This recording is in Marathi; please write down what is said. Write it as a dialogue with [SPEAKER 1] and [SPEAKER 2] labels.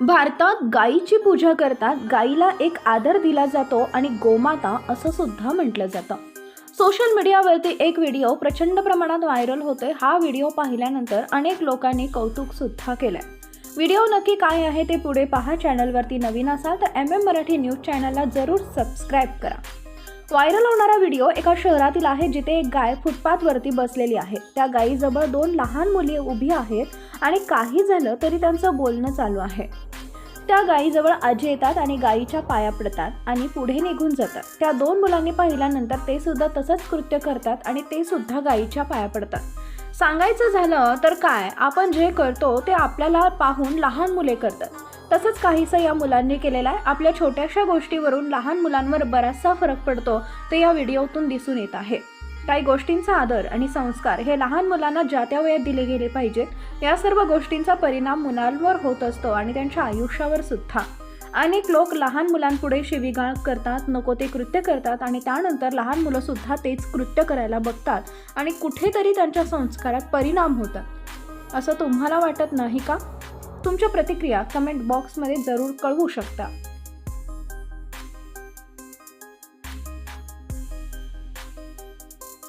[SPEAKER 1] भारतात गायीची पूजा करतात गायीला एक आदर दिला जातो आणि गोमाता असं सुद्धा म्हटलं जातं. सोशल मीडियावरती एक व्हिडिओ प्रचंड प्रमाणात व्हायरल होते हा व्हिडिओ पाहिल्यानंतर अनेक लोकांनी कौतुक सुद्धा केलंय. व्हिडिओ नक्की काय आहे ते पुढे पहा. चॅनलवरती नवीन असाल तर एम एम मराठी न्यूज चॅनलला जरूर सबस्क्राईब करा. व्हायरल होणारा व्हिडिओ एका शहरातील आहे जिथे एक गाय फुटपाथवरती बसलेली आहे. त्या गायीजवळ दोन लहान मुली उभी आहेत आणि काही झालं तरी त्यांचं बोलणं चालू आहे. त्या गायीजवळ आजी येतात आणि गायीच्या पाया पडतात आणि पुढे निघून जातात. त्या दोन मुलांनी पाहिल्यानंतर ते सुद्धा तसंच कृत्य करतात आणि ते सुद्धा गायीच्या पाया पडतात. सांगायचं झालं तर काय? आपण जे करतो ते आपल्याला पाहून लहान मुले करतात. तसंच काहीसं या मुलांनी केलेलं आहे. आपल्या छोट्याशा गोष्टीवरून लहान मुलांवर बराचसा फरक पडतो ते या व्हिडिओतून दिसून येत आहे. काही गोष्टींचा आदर आणि संस्कार हे लहान मुलांना ज्या त्या वयात दिले गेले पाहिजेत या सर्व गोष्टींचा परिणाम मुलांवर होत असतो आणि त्यांच्या आयुष्यावर सुद्धा. अनेक लोक लहान मुलांपुढे शिवीगाळ करतात नको ते कृत्य करतात आणि त्यानंतर लहान मुलं सुद्धा तेच कृत्य करायला बघतात आणि कुठेतरी त्यांच्या संस्कारात परिणाम होतात. असं तुम्हाला वाटत नाही का? तुमच्या प्रतिक्रिया कमेंट बॉक्समध्ये जरूर कळवू शकता.